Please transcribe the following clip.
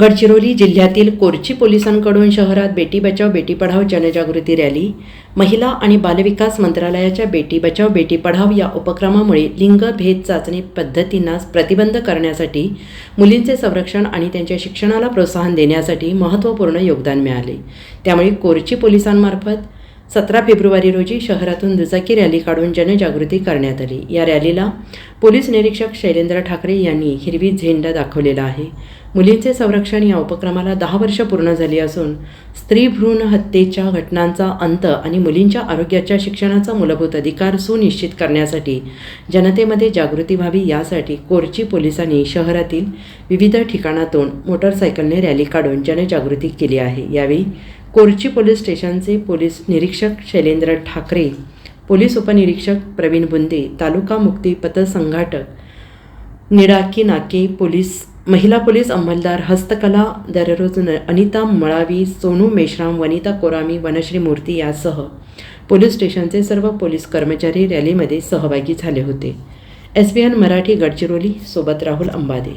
गडचिरोली जिल्ह्यातील कोरची पोलिसांकडून शहरात बेटी बचाव बेटी पढाव जनजागृती रॅली महिला आणि बालविकास मंत्रालयाच्या बेटी बचाव बेटी पढाव या उपक्रमामुळे लिंगभेद चाचणी पद्धतींना प्रतिबंध करण्यासाठी मुलींचे संरक्षण आणि त्यांच्या शिक्षणाला प्रोत्साहन देण्यासाठी महत्त्वपूर्ण योगदान मिळाले. त्यामुळे कोरची पोलिसांमार्फत सतरा फेब्रुवारी रोजी शहरातून दुचाकी रॅली काढून जनजागृती करण्यात आली. या रॅलीला पोलीस निरीक्षक शैलेंद्र ठाकरे यांनी हिरवी झेंडा दाखवलेला आहे. मुलींचे संरक्षण या उपक्रमाला दहा वर्ष पूर्ण झाली असून स्त्री भ्रूण हत्येच्या घटनांचा अंत आणि मुलींच्या आरोग्याच्या शिक्षणाचा मूलभूत अधिकार सुनिश्चित करण्यासाठी जनतेमध्ये जागृती व्हावी यासाठी कोरची पोलिसांनी शहरातील विविध ठिकाणातून मोटरसायकलने रॅली काढून जनजागृती केली आहे. यावेळी कोरची पोलीस स्टेशनचे पोलीस निरीक्षक शैलेंद्र ठाकरे पोलीस उपनिरीक्षक प्रवीण बुंदे तालुका मुक्ती पथसंघाटक निडाकी नाके पोलीस महिला पोलीस अंमलदार हस्तकला दररोज न अनिता मळावी सोनू मेश्राम वनिता कोरामी वनश्री मूर्ती यासह पोलीस स्टेशनचे सर्व पोलीस कर्मचारी रॅलीमध्ये सहभागी झाले होते. S B N Marathi Gadchiroli सोबत राहुल अंबादे.